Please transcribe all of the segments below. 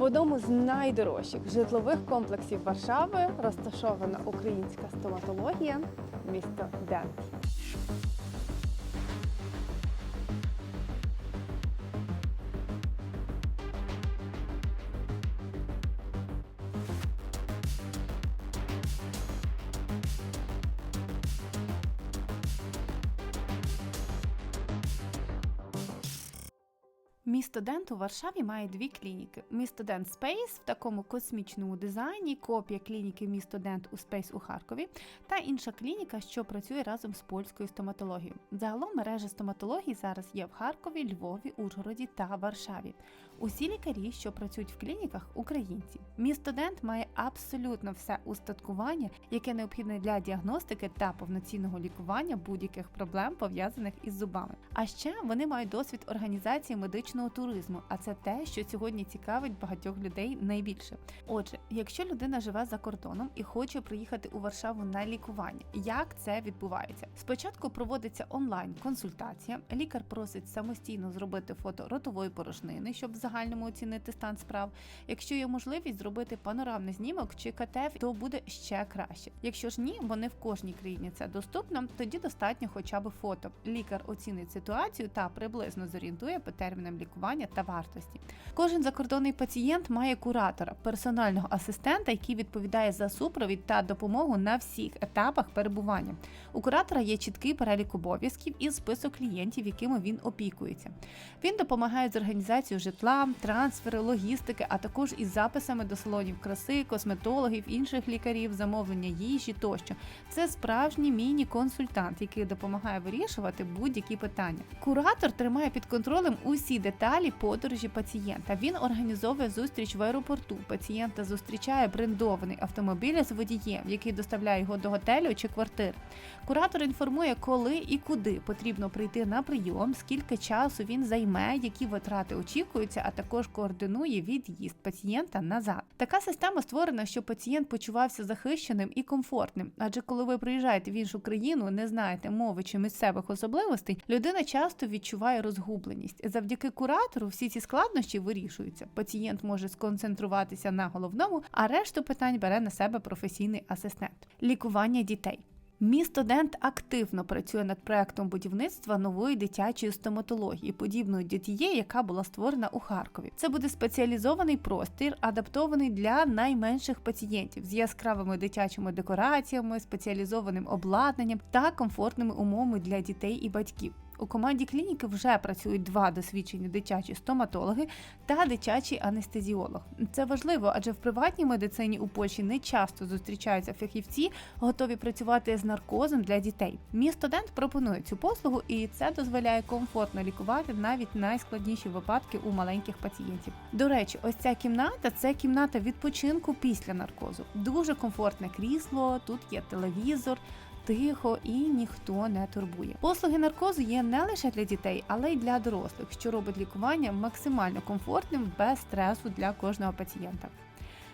В одному з найдорожчих житлових комплексів Варшави розташована українська стоматологія, місто Дент. Місто студент у Варшаві має дві клініки: Мій студент Space в такому космічному дизайні, копія клініки Мій студент у Space у Харкові, та інша клініка, що працює разом з польською стоматологією. Загалом мережа стоматології зараз є в Харкові, Львові, Ужгороді та Варшаві. Усі лікарі, що працюють в клініках, українці. Місто Дент має абсолютно все устаткування, яке необхідне для діагностики та повноцінного лікування будь-яких проблем пов'язаних із зубами. А ще вони мають досвід організації медичного туризму, а це те, що сьогодні цікавить багатьох людей найбільше. Отже, якщо людина живе за кордоном і хоче приїхати у Варшаву на лікування, як це відбувається? Спочатку проводиться онлайн консультація. Лікар просить самостійно зробити фото ротової порожнини, щоб в загальному оцінити стан справ. Якщо є можливість зробити панорамний знімок чи КТ, то буде ще краще. Якщо ж ні, бо не в кожній країні це доступно, тоді достатньо хоча б фото. Лікар оцінить ситуацію та приблизно зорієнтує по термінам лікування та вартості. Кожен закордонний пацієнт має куратора, персонального асистента, який відповідає за супровід та допомогу на всіх етапах перебування. У куратора є чіткий перелік обов'язків і список клієнтів, якими він опікується. Він допомагає з організацією житла, трансфери, логістики, а також із записами до салонів краси, косметологів, інших лікарів, замовлення їжі тощо. Це справжній міні-консультант, який допомагає вирішувати будь-які питання. Куратор тримає під контролем усі деталі подорожі пацієнта. Він організовує зустріч в аеропорту. Пацієнта зустрічає брендований автомобіль з водієм, який доставляє його до готелю чи квартир. Куратор інформує, коли і куди потрібно прийти на прийом, скільки часу він займе, які витрати очікуються, а також координує від'їзд пацієнта назад. Така система створена, щоб пацієнт почувався захищеним і комфортним. Адже коли ви приїжджаєте в іншу країну, не знаєте мови чи місцевих особливостей, людина часто відчуває розгубленість. Завдяки куратору всі ці складнощі вирішуються. Пацієнт може сконцентруватися на головному, а решту питань бере на себе професійний асистент. Лікування дітей. Місто студент активно працює над проектом будівництва нової дитячої стоматології, подібної до яка була створена у Харкові. Це буде спеціалізований простір, адаптований для найменших пацієнтів з яскравими дитячими декораціями, спеціалізованим обладнанням та комфортними умовами для дітей і батьків. У команді клініки вже працюють два досвідчені дитячі стоматологи та дитячий анестезіолог. Це важливо, адже в приватній медицині у Польщі не часто зустрічаються фахівці, готові працювати з наркозом для дітей. Місто Дент пропонує цю послугу, і це дозволяє комфортно лікувати навіть найскладніші випадки у маленьких пацієнтів. До речі, ось ця кімната це кімната відпочинку після наркозу. Дуже комфортне крісло, тут є телевізор тихо і ніхто не турбує. Послуги наркозу є не лише для дітей, але й для дорослих, що робить лікування максимально комфортним без стресу для кожного пацієнта.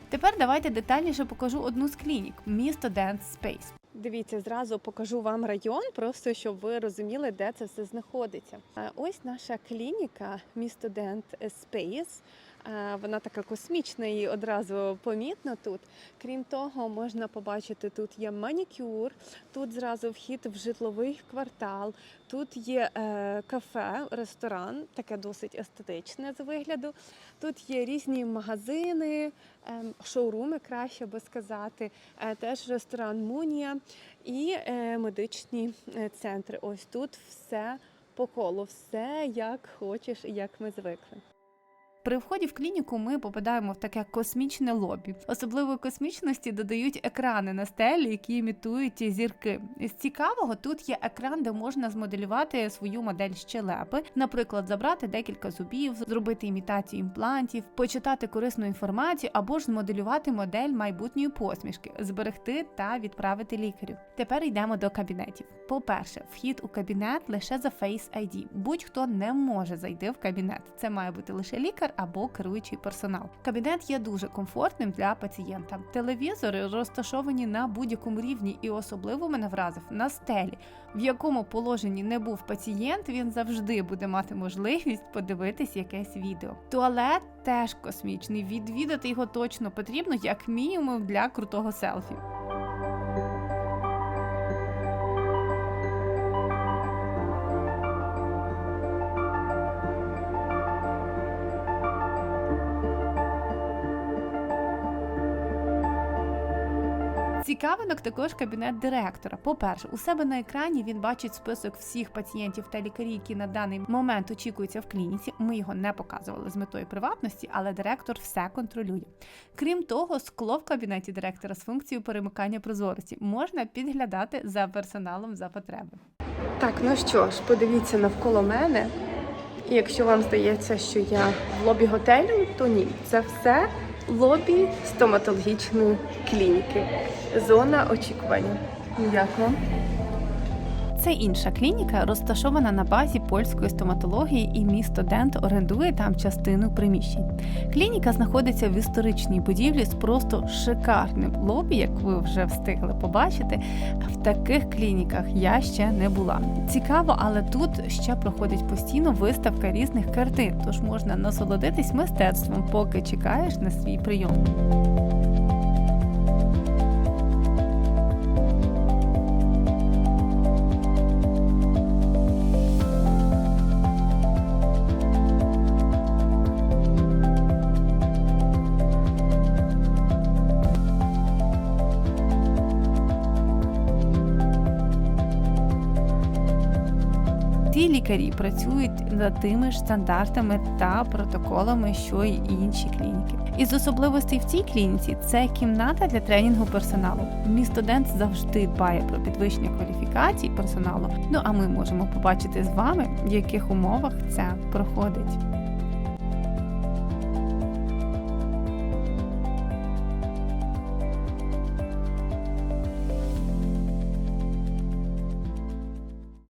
Тепер давайте детальніше покажу одну з клінік місто Dance Space. Дивіться, зразу покажу вам район, просто щоб ви розуміли, де це все знаходиться. Е, Ось наша клініка місто Dent Space. Вона така космічна і одразу помітно тут. Крім того, можна побачити, тут є манікюр, тут зразу вхід в житловий квартал, тут є е, кафе, ресторан, таке досить естетичне з вигляду. Тут є різні магазини, е, шоуруми, краще би сказати, е, теж ресторан Мунія і медичні центри. Ось тут все по колу, все як хочеш як ми звикли. При вході в клініку ми попадаємо в таке космічне лобі. Особливої космічності додають екрани на стелі, які імітують зірки. З цікавого тут є екран, де можна змоделювати свою модель щелепи, наприклад, забрати декілька зубів, зробити імітацію імплантів, почитати корисну інформацію або ж змоделювати модель майбутньої посмішки, зберегти та відправити лікарю. Тепер йдемо до кабінетів. По-перше, вхід у кабінет лише за Face ID. Будь-хто не може зайти в кабінет. Це має бути лише лікар або керуючий персонал. Кабінет є дуже комфортним для пацієнта. Телевізори розташовані на будь-якому рівні, і особливо мене вразив на стелі. В якому положенні не був пацієнт, він завжди буде мати можливість подивитись якесь відео. Туалет теж космічний. Відвідати його точно потрібно, як мінімум для крутого селфі. Цікавинок також кабінет директора. По-перше, у себе на екрані він бачить список всіх пацієнтів та лікарів, які на даний момент очікуються в клініці. Ми його не показували з метою приватності, але директор все контролює. Крім того, скло в кабінеті директора з функцією перемикання прозорості можна підглядати за персоналом за потреби. Так, ну що ж, подивіться навколо мене. І якщо вам здається, що я в лобі готелю, то ні. Це все лобі стоматологічної клініки. Зона очікування. Як Це інша клініка, розташована на базі польської стоматології, і місто Дент орендує там частину приміщень. Клініка знаходиться в історичній будівлі з просто шикарним лобі, як ви вже встигли побачити. В таких клініках я ще не була. Цікаво, але тут ще проходить постійно виставка різних картин, тож можна насолодитись мистецтвом, поки чекаєш на свій прийом. Лікарі працюють за тими ж стандартами та протоколами, що й інші клініки. Із особливостей в цій клініці це кімната для тренінгу персоналу. Мій студент завжди дбає про підвищення кваліфікацій персоналу. Ну а ми можемо побачити з вами, в яких умовах це проходить.